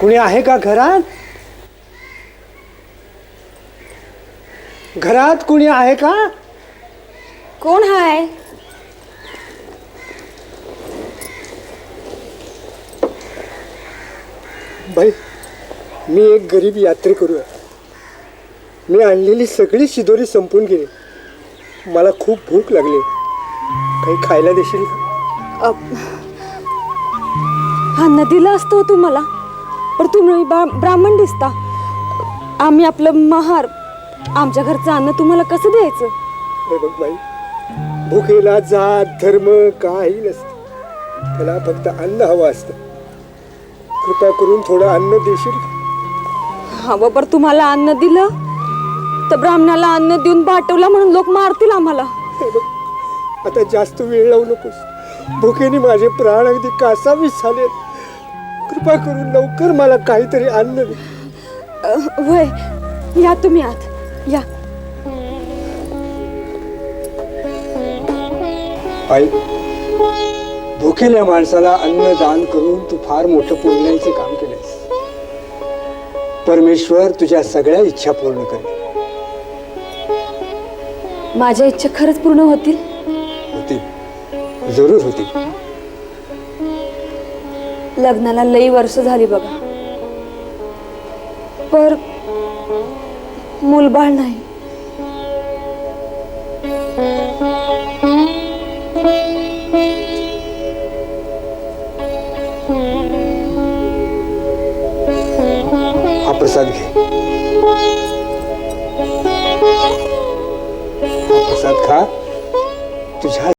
कुणी आहे का घरात? घरात कुणी आहे का? कोण हाय? बाई मी एक गरीब यात्रेकरू आहे मी आणलेली सगळी शिदोरी संपून गेली. मला खूप भूक लागली. काही खायला देशील का? अन्न दिलं असतं हो तुम्हाला पण तुम्ही बा ब्राह्मण दिसता. आम्ही आपलं महार आमच्या घरचं अन्न तुम्हाला कसं द्यायचं? हे बघ बाई भुकेला जात धर्म काही नसतं. त्याला फक्त अन्न हवं असतं. कृपा करून थोडं अन्न देशील का? हवं बरं तुम्हाला अन्न दिलं तर ब्राह्मणाला अन्न देऊन पाठवला म्हणून लोक मारतील आम्हाला. हे बघ आता जास्त वेळ लावू नकोस. भुकेने माझे प्राण अगदी कासावीस झाले कृपा करून लवकर मला काहीतरी अ, वय या तुम्ही आत. या. आई भुकेल्या माणसाला अन्न दान करून तू फार मोठं पुण्याचे काम केलेस परमेश्वर तुझ्या सगळ्या इच्छा पूर्ण करेल माझ्या इच्छा खरंच पूर्ण होतील? होतील. जरूर होतील. लग्नाला लई वर्ष झाली बघा. पर मूलबाळ नाही. हा प्रसाद घे. हा प्रसाद खा. तुझ्या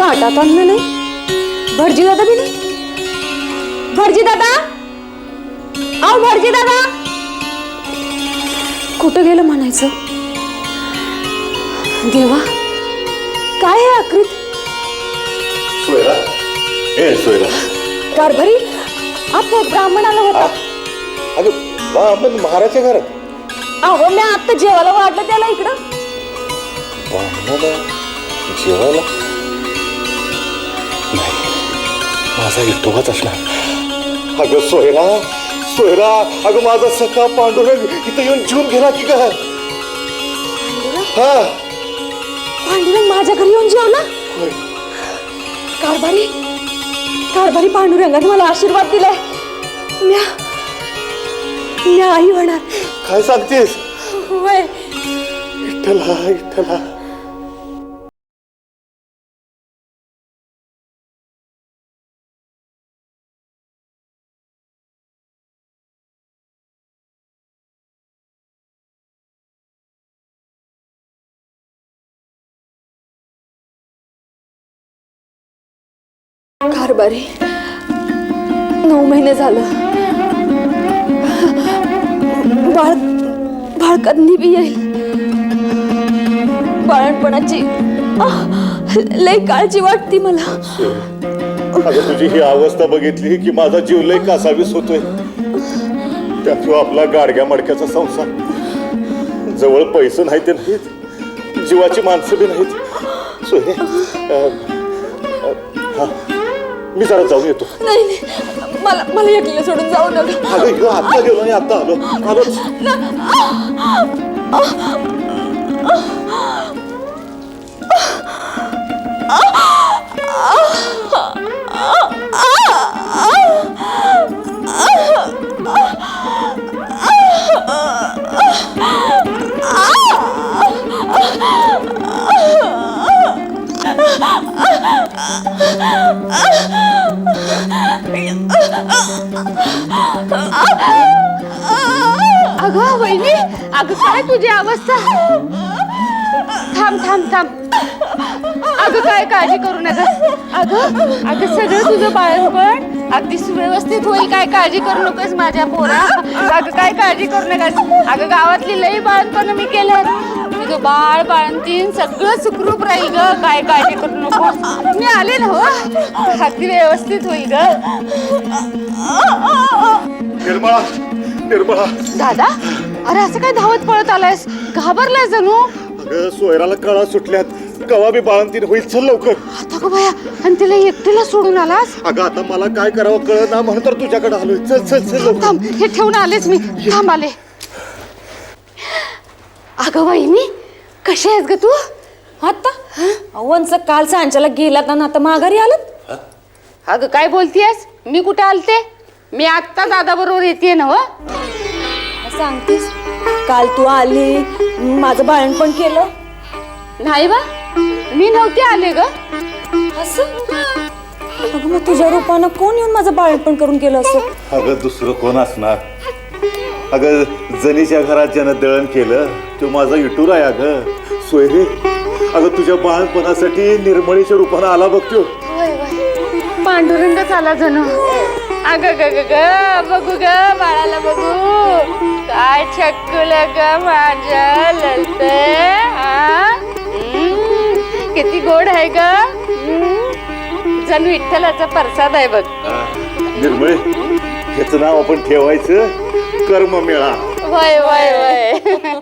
ताटात अन्न नाही. भटजी दादा बी नाही. भटजी दादा. आव भटजी दादा. कुठं गेलं म्हणायचं? देवा काय आहे आकृत? सोयरा. ए सोयरा. कारभारी एक ब्राह्मण आला होता. अगं बा आपण महाराजच्या घरात. अहो मी आता जेवायला वाढलं त्याला इकडं. बामणाला जेवायला? माझा इटोबाच असणार. अगं सोयरा सोयरा अगं माझा सखा पांडुरंग इथं येऊन जीवन गेला की काय हा. पांडुरंग माझ्या घरी येऊन जेवला होय. कारभारी कारभारी पांडुरंगाने मला आशीर्वाद दिलाय. म्या म्या आई होणार. काय सांगतेस? होय. विठ्ठला विठ्ठला कारभारी. नऊ महिने झालं. बाळ बाळ कधी बी येईल. बाळणपणाची लय काळजी वाटती मला. अगं तुझी ही अवस्था बघितली की माझा जीव लय कासावीस होतोय. त्यात ह्यो आपला गाडग्या मडक्याचा संसार. जवळ पैसे नाही ते नाहीत जीवाची माणसं बी नाहीत. सोय हा. मी जरा जाऊन येतो नाही नाही मला मला एकलीला सोडून जाऊ नका अगं ह्यो आता गेलो आणि आता आलो आलोच अगं वहिनी अगं काय तुझी अवस्था? थांब थांब थांब. अगं काय काळजी करू नका. अगं अगं सगळं तुझं बाळपण अगदी सुव्यवस्थित होईल. काय काळजी करू नकोस माझ्या पोरा. अगं काय काळजी करू नका अगं गावातली लई बाळपण मी मी तुझं बाळ बाळंतीन सगळं सुखरूप राहील ग. काय काळजी करू नको मी आले ना हो. अगदी व्यवस्थित होईल ग. निर्मळा निर्मळा. दादा अरे असं काय धावत पळत आलायस? घाबरलाय जणू? अगं सोयराला कळा सुटल्यात. कवा बी बाळंतीन होईल चल लवकर. आता गो बाया आणि तिला एकटीला सोडून आलास? अगं आता मला काय करावं कळ ना म्हणून तर तुझ्याकडे आलोय. चल चल चल लवकर. थांब हे ठेवून आलेच मी. थांब आले. अगं वहिनी कशी आहेस ग तू? आता वंच काल सांच्याला गेलात आणि आता माघारी आलात? अगं काय बोलतीयस? मी कुठे आलते? मी आत्ता दादा बरोबर येते ना हो? सांगतीस? काल तू आली. माझं बाळणपण केलं. नाही बा मी नव्हते आले ग. असं? अगं मग तुझ्या रूपानं कोण येऊन माझं बाळणपण करून केलं असं? अगं दुसरं कोण असणार? अगं जनीच्या घरात ज्यानं दळण केलं तो माझा इटूर आहे अगं. सोयरे अगं तुझ्या बाळपणासाठी निर्मळीच्या रूपानं आला बघतो पांडुरंगच आला जणू. अग ग ग ग बघू ग बाळाला बघू. काय छक्कुल ग माझ्या ललते किती गोड आहे ग. जणू विठ्ठलाचा प्रसाद आहे बघ. निर्मळे ह्याचं नाव आपण ठेवायचं कर्म मेळा वय वय वय